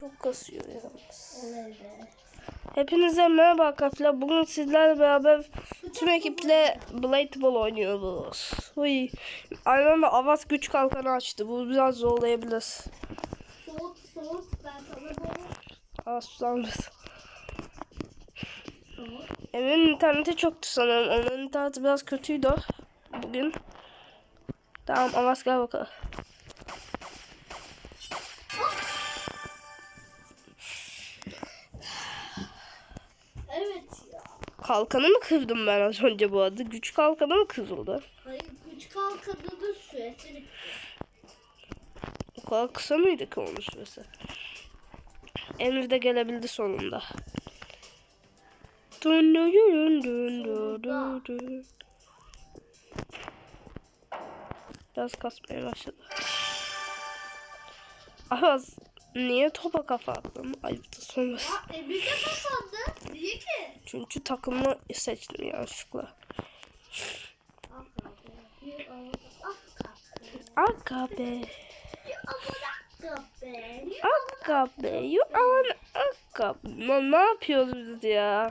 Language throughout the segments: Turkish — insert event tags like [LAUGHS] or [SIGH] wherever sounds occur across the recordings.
Çok kasıyor yalnız. Evet. Hepinize merhaba arkadaşlar. Bugün sizlerle beraber tüm ekiple Blade Ball oynuyoruz. Uy. Aynı anda Avaz güç kalkanı açtı. Bu biraz zorlayabilir. Soğut soğut ben sana. Evin interneti çoktu sanırım. Onun interneti biraz kötüydü bugün. Tamam Avaz gel bakalım. Kalkanı mı kırdım ben az önce bu arada? Güç kalkanı mı kırıldı? Hayır güç kalkanının süresi bitti. O kadar kısa mıydı ki onun süresi? Emir de gelebildi sonunda. Dun dun dun dun dun dun dun. Biraz kasmaya başladı. Az niye topa kafa attın? Ayıptı sonrası. Ya Emir de kazandı. Niye ki? Çünkü takımı seçtim yanlışlıkla. Aga be. Aga be. You are aga. Ne yapıyoruz biz ya?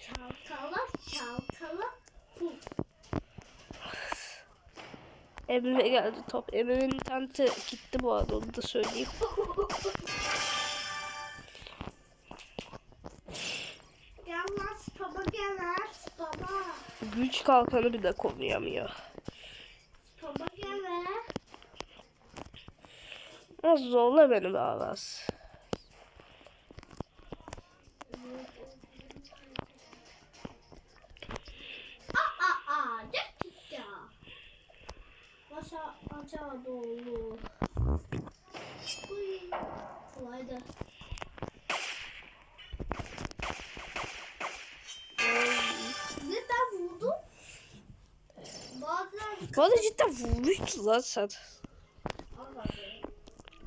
Çalkala çalkala. Hu. Emre'ye geldi top. Emre'nin interneti gitti bu arada onu da söyleyeyim. [LAUGHS] baba gel lan baba. Güç kalkanı bile koruyamıyor. Baba gel lan. Az zorla beni be Bu arada cidden vurmuştu lan sen.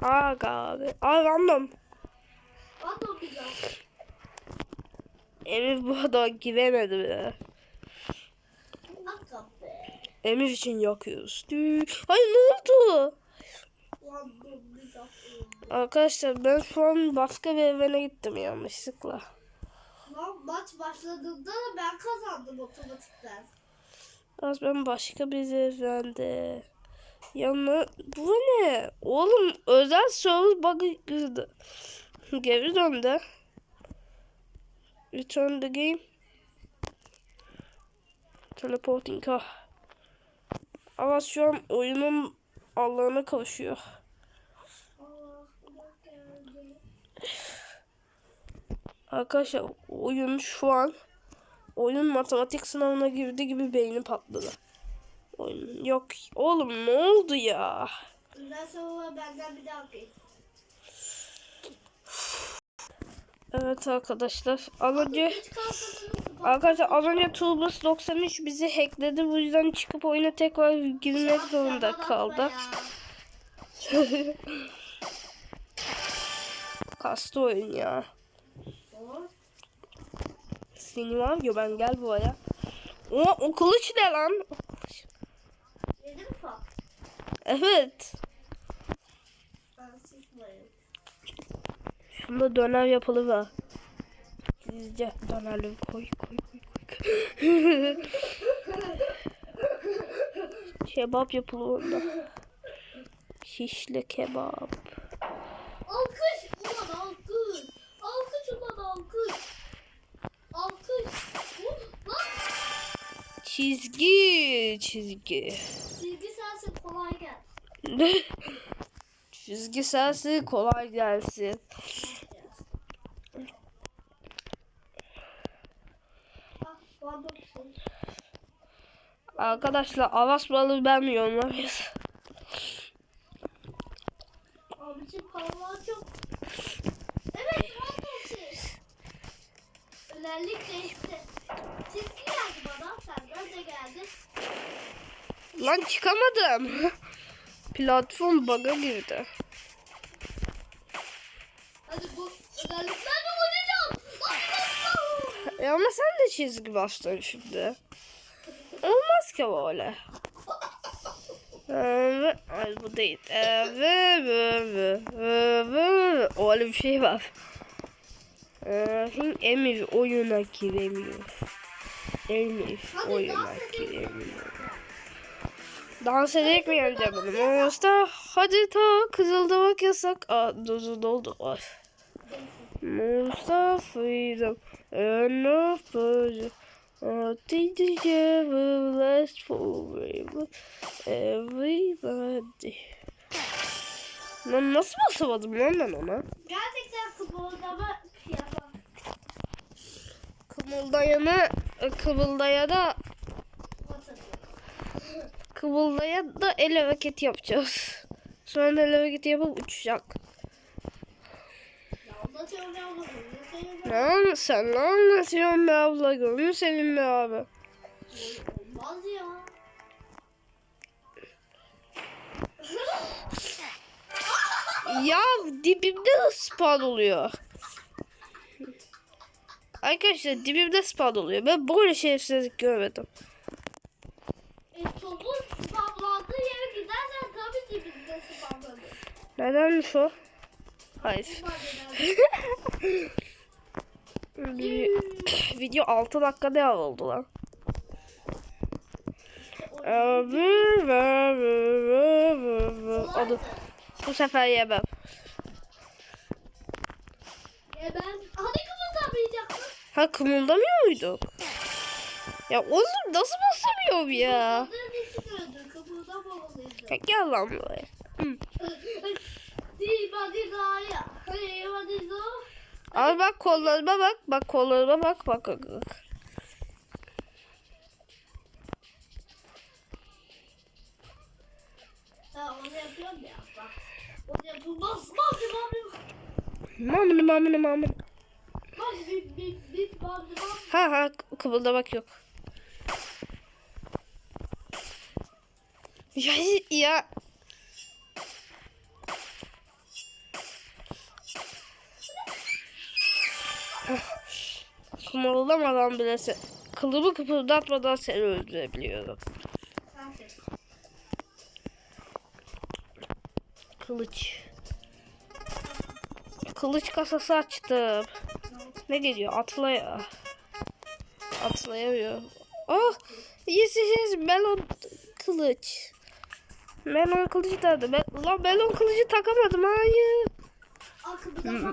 Aga abi. Ay random. Emir bu bile. Akka be. Emir için yakıyoruz. Ay ne oldu? Arkadaşlar ben şu an başka bir evrene gittim yanlışlıkla. Lan maç başladığında da ben kazandım otomatikten. Az ben başka bir evrende. Yanına bu ne? Oğlum özel server bug'ı. Geri döndü. Return the game. Teleporting ah. Ama şu an oyunun Allah'ına kavuşuyor. Arkadaşlar oyun şu an oyun matematik sınavına girdi gibi beyni patladı. Oyun yok. Oğlum ne oldu ya? Ondan sonra benden bir daha okuyun. Evet arkadaşlar az önce arkadaşlar az önce Turbus 93 bizi hackledi. Bu yüzden çıkıp oyuna tekrar girmek zorunda kaldı. [LAUGHS] Kastı oyun ya. Seni var ya ben gel buraya. O, o kılıç ne lan? Yedi mi fak? Evet. Şunda döner yapılı var. Sizce dönerleri koy koy koy koy. [LAUGHS] kebap yapılı orada. Şişli kebap. Çizgi çizgi. çizgi sensin kolay gel. [LAUGHS] çizgi sensin kolay gelsin. Arkadaşlar Avas balığı ben mi yorumlamayız? Abicim paralar çok. Evet hangisi? Özellik değişti. Çizgi geldi bana. Senden de geldi. Lan çıkamadım. [LAUGHS] Platform bug'a girdi. Hadi bu özellikler de oynayacağım. E ama sen de çizgi bastın şimdi. Olmaz ki böyle. Evet, ay bu değil. Evet. Öyle bir şey var. Ee, Emir oyuna giremiyor. Emir oyuna giremiyor. Dans ederek mi yeneceğim bunu? Monster hadi ta kızıldamak yasak. Aa dozu doldu. Ay. Monster freedom and of pleasure. Uh, together last forever. Everybody. Lan nasıl basamadım lan ben ona? Gerçekten kıpırdama yapar. Kımıldayanı kıvıldayana Batırıyor. Kıvıldaya da el hareketi yapacağız. Sonra el hareketi yapıp uçacak. Ne anla sen ne anlatıyorsun be abla? Gönlü senin be abi. Olmaz ya. Ya dibimde de spawn oluyor. Arkadaşlar dibimde spawn oluyor. Ben böyle şerefsizlik görmedim. Nedenmiş o? Hayır. [LAUGHS] Video 6 dakikada oldu lan. Onu bu sefer yemem. Ya ben hani kımıldamayacaktın? Ha kımıldamıyor muyduk? Ya oğlum nasıl basamıyorum ya? Ya Gel lan buraya. Al bak kollarıma bak. Bak kollarıma bak. Bak bak. bak. Bak. Bak bak Mamını mamını mamını. bak bak bak. Ha ha kımıldamak yok. Ya ya. Kımıldamadan bile se kılımı kıpırdatmadan seni öldürebiliyorum. Kılıç. Kılıç kasası açtım. Ne geliyor? Atlaya. Atlayamıyor. Oh! Yes yes yes. Melon kılıç. Melon kılıcı tadı. Ben, lan melon kılıcı takamadım. Hayır.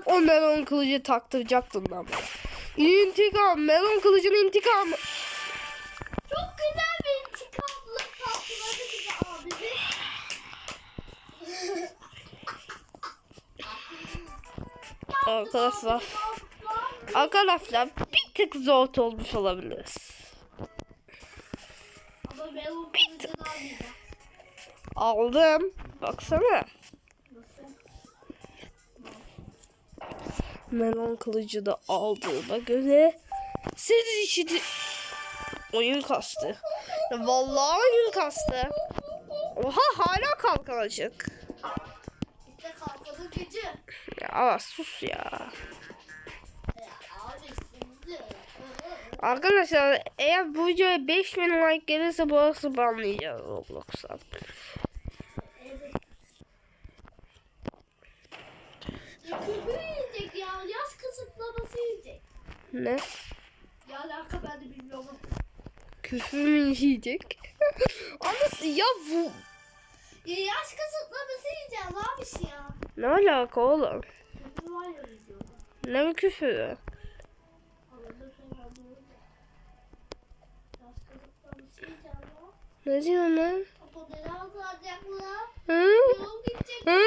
O melon kılıcı taktıracaktın lan bana. İntikam. Melon kılıcının intikamı. Çok güzel bir intikamlı tatlıları bize abisi. [LAUGHS] Arkadaşlar. Arkadaşlar bir tık zor olmuş olabiliriz. Ama o kılıcını almayacağım. Aldım. Baksana. Melon kılıcı da aldığıma göre siz işiti oyun kastı. Vallahi oyun kastı. Oha hala kalkan açık. İşte kalkanın gücü. Ya sus ya. Arkadaşlar eğer bu videoya 5000 like gelirse burası banlayacağız Roblox'tan. Ya küfür yiyecek ya. Yaş kısıtlaması yiyecek. Ne? Ya alaka ben de bilmiyorum. Küfür mü yiyecek? [LAUGHS] Anlat ya bu Ya yaş kısıtlaması yiyeceğiz abi ya. ne alaka oğlum? Ne bu küfürü? Ne diyorsun lan? Hı? Hı?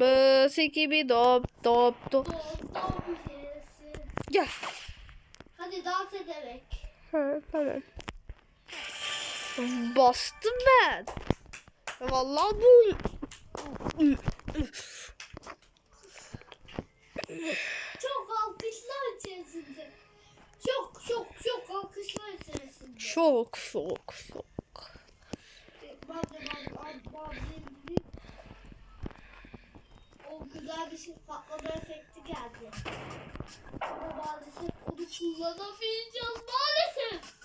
Bıs gibi dop dop dop. Gel. Hadi dans ederek. Ha, tamam. Bastım ben. Vallahi bu Çok alkışlar içerisinde. Çok çok çok alkışlar içerisinde. Ben de ben ben ben O güzel bir şey patlama efekti geldi. Ama maalesef onu kullanamayacağız maalesef.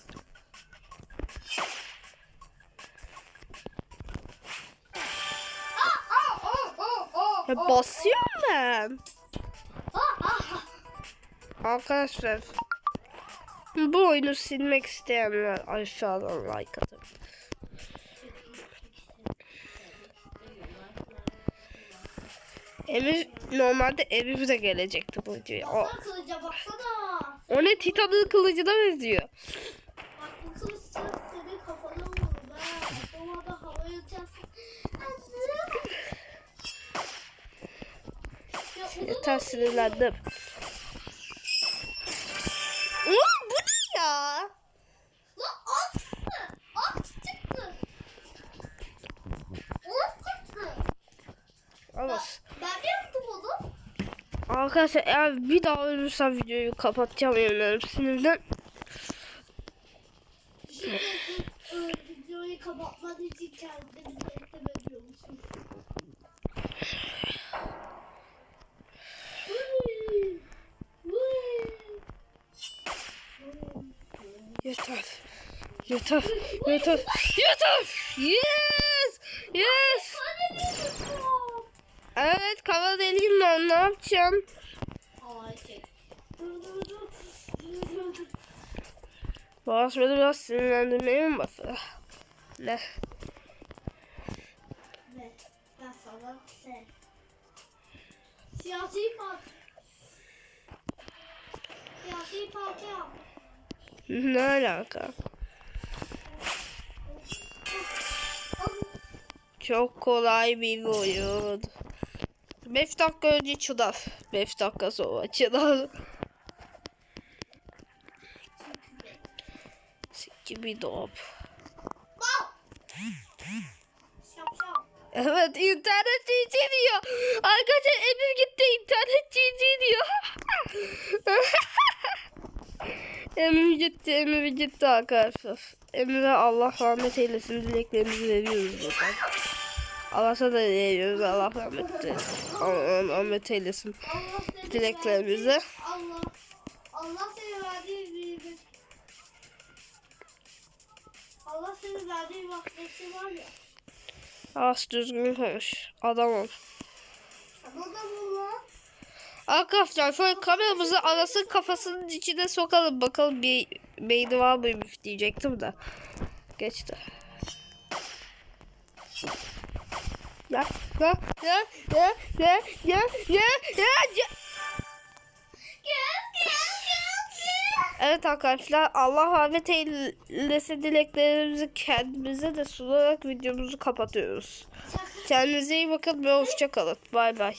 Aa, aa, Ya basıyorum ben. Ah, ah. Arkadaşlar bu oyunu silmek isteyenler aşağıdan like atın. Emir normalde evimize gelecekti bu videoya. O, kılıca baksana. o ne Titan'ın kılıcına benziyor. Bak bu kılıç sırf senin kafana vurdu. Ben havaya. Ya onu Yeter da sinirlendim. Arkadaşlar eğer bir daha ölürsem videoyu kapatacağım yemin ederim sinirden. Videoyu kapatman için kendini bekle ediyormuşum. Vıy, vıy. Yeter. Yeter. Yeter. Yeter. Yes. Yes. Evet kara deliğimle ne yapacağım? Boğaz beni biraz sinirlendirmeye mi başladı? Ne? Ve ben sana sen. Siyasi parti. Siyasi parti yap. Ne alaka? Çok kolay bir oyun. 5 dakika önce çınar. 5 dakika sonra çınar. Gibi dop. Evet internet GG diyor. Arkadaşlar Emir gitti internet GG diyor. [LAUGHS] Emir gitti Emir gitti arkadaşlar. Emir'e Allah rahmet eylesin dileklerimizi veriyoruz buradan. Allah'a da veriyoruz Allah rahmet eylesin. Allah rahmet eylesin. Allah Dileklerimizi. Allah Allah seni verdiği Allah seni verdiği vakti var ya. Az düzgün konuş. Adam ol. Da bu lan. Arkadaşlar şöyle kameramızı arasın kafasının içine sokalım bakalım bir beyni var mıymış diyecektim de. Geçti. Ya ya ya ya ya ya ya ya Evet arkadaşlar Allah rahmet eylesin dileklerimizi kendimize de sunarak videomuzu kapatıyoruz. Kendinize iyi bakın ve hoşça kalın. Bay bay.